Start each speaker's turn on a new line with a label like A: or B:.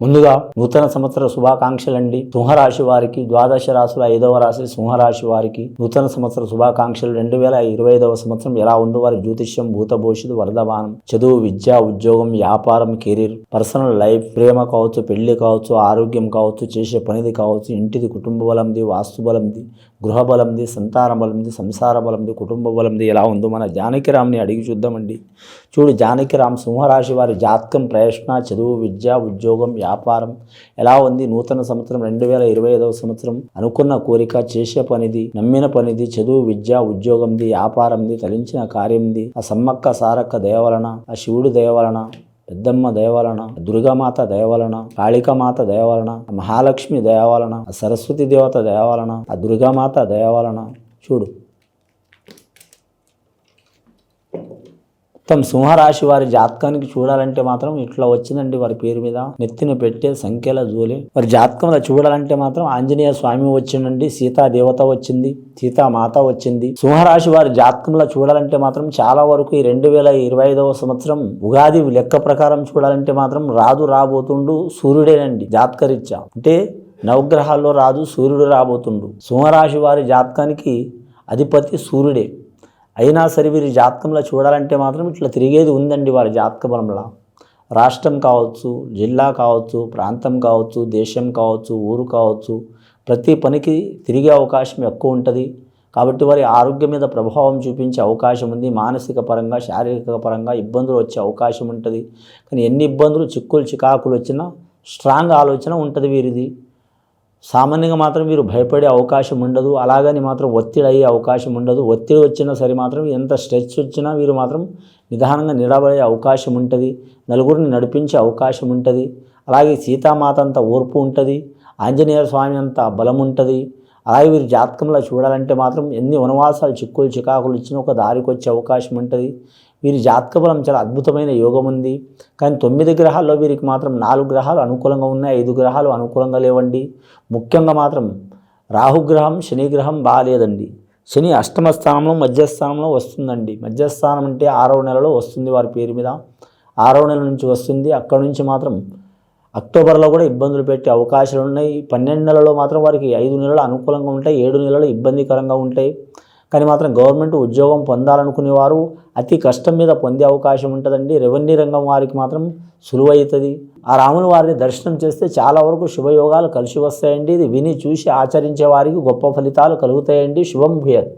A: ముందుగా నూతన సంవత్సర శుభాకాంక్షలండి. సింహరాశి వారికి ద్వాదశ రాశుల ఐదవ రాశి సింహరాశి వారికి నూతన సంవత్సర శుభాకాంక్షలు. రెండు వేల ఇరవై ఐదవ సంవత్సరం ఎలా ఉందో వారి జ్యోతిష్యం భూతభూషిత వరదవానం చదువు విద్య ఉద్యోగం వ్యాపారం కెరీర్ పర్సనల్ లైఫ్ ప్రేమ కావచ్చు పెళ్ళి కావచ్చు ఆరోగ్యం కావచ్చు చేసే పనిది కావచ్చు ఇంటిది కుటుంబ బలంది వాస్తు బలంది గృహ బలంది సంతాన బలంది సంసార బలంది కుటుంబ బలంది ఎలా ఉందో మన జానకిరామ్ని అడిగి చూద్దామండి. చూడు జానకిరామ్ సింహరాశి వారి జాతకం ప్రయత్న చదువు విద్య ఉద్యోగం వ్యాపారం. ఎలా ఉంది? నూతన సంవత్సరం రెండు వేల ఇరవై ఐదవ సంవత్సరం. అనుకున్న కోరిక చేసే పనిది నమ్మిన పనిది చదువు విద్య ఉద్యోగంది వ్యాపారంది తలించిన కార్యంది ఆ సమ్మక్క సారక్క దయవలన ఆ శివుడు దయవలన పెద్దమ్మ దయవలన దుర్గామాత దయవలన కాళికామాత దయవలన మహాలక్ష్మి దయవలన సరస్వతి దేవత దయవలన ఆ దుర్గామాత దయవలన చూడు మొత్తం సింహరాశి వారి జాతకానికి చూడాలంటే మాత్రం ఇట్లా వచ్చిందండి వారి పేరు మీద. నెత్తిన పెట్టే సంఖ్యల జూలి. వారి జాతకంలో చూడాలంటే మాత్రం ఆంజనేయ స్వామి వచ్చిందండి సీతా దేవత వచ్చింది సీతామాత వచ్చింది. సింహరాశి వారి జాతకంలో చూడాలంటే మాత్రం చాలా వరకు ఈ రెండు వేల ఇరవై ఐదవ సంవత్సరం ఉగాది లెక్క ప్రకారం చూడాలంటే మాత్రం రాదు రాబోతుండు సూర్యుడేనండి జాతకరీత్యా. అంటే నవగ్రహాల్లో రాదు సూర్యుడు రాబోతుండు. సింహరాశి వారి జాతకానికి అధిపతి సూర్యుడే. అయినా సరే వీరి జాతకంలో చూడాలంటే మాత్రం ఇట్లా తిరిగేది ఉందండి వారి జాతక బలంలో. రాష్ట్రం కావచ్చు జిల్లా కావచ్చు ప్రాంతం కావచ్చు దేశం కావచ్చు ఊరు కావచ్చు ప్రతి పనికి తిరిగే అవకాశం ఎక్కువ ఉంటుంది. కాబట్టి వారి ఆరోగ్యం మీద ప్రభావం చూపించే అవకాశం ఉంది. మానసిక పరంగా శారీరక పరంగా ఇబ్బందులు వచ్చే అవకాశం ఉంటుంది. కానీ ఎన్ని ఇబ్బందులు చిక్కులు చికాకులు వచ్చినా స్ట్రాంగ్ ఆలోచన ఉంటుంది వీరిది. సామాన్యంగా మాత్రం మీరు భయపడే అవకాశం ఉండదు. అలాగని మాత్రం ఒత్తిడి అయ్యే అవకాశం ఉండదు. ఒత్తిడి వచ్చినా సరే మాత్రం ఎంత స్ట్రెచ్ వచ్చినా వీరు మాత్రం నిదానంగా నిలబడే అవకాశం ఉంటుంది. నలుగురిని నడిపించే అవకాశం ఉంటుంది. అలాగే సీతామాత అంత ఓర్పు ఉంటుంది. ఆంజనేయ స్వామి అంత బలం ఉంటుంది. అలాగే వీరి జాతకంలో చూడాలంటే మాత్రం ఎన్ని వనవాసాలు చిక్కులు చికాకులు ఇచ్చినా ఒక దారికి వచ్చే అవకాశం ఉంటుంది. వీరి జాతక బలం చాలా అద్భుతమైన యోగం ఉంది. కానీ తొమ్మిది గ్రహాల్లో వీరికి మాత్రం నాలుగు గ్రహాలు అనుకూలంగా ఉన్నాయి ఐదు గ్రహాలు అనుకూలంగా లేవండి. ముఖ్యంగా మాత్రం రాహుగ్రహం శని గ్రహం బాగాలేదండి. శని అష్టమ స్థానంలో మధ్యస్థానంలో వస్తుందండి. మధ్యస్థానం అంటే ఆరవ నెలలో వస్తుంది వారి పేరు మీద. ఆరవ నెల నుంచి వస్తుంది. అక్కడ నుంచి మాత్రం అక్టోబర్లో కూడా ఇబ్బందులు పెట్టే అవకాశాలు ఉన్నాయి. పన్నెండు నెలలో మాత్రం వారికి ఐదు నెలలు అనుకూలంగా ఉంటాయి ఏడు నెలలు ఇబ్బందికరంగా ఉంటాయి. కానీ మాత్రం గవర్నమెంట్ ఉద్యోగం పొందాలనుకునే వారు అతి కష్టం మీద పొందే అవకాశం ఉంటుందండి. రెవెన్యూ రంగం వారికి మాత్రం సులువవుతుంది ఆ రాముని వారిని దర్శనం చేస్తే చాలా వరకు శుభయోగాలు కలిసి వస్తాయండి. ఇది విని చూసి ఆచరించే వారికి గొప్ప ఫలితాలు కలుగుతాయండి. శుభం భూయత్.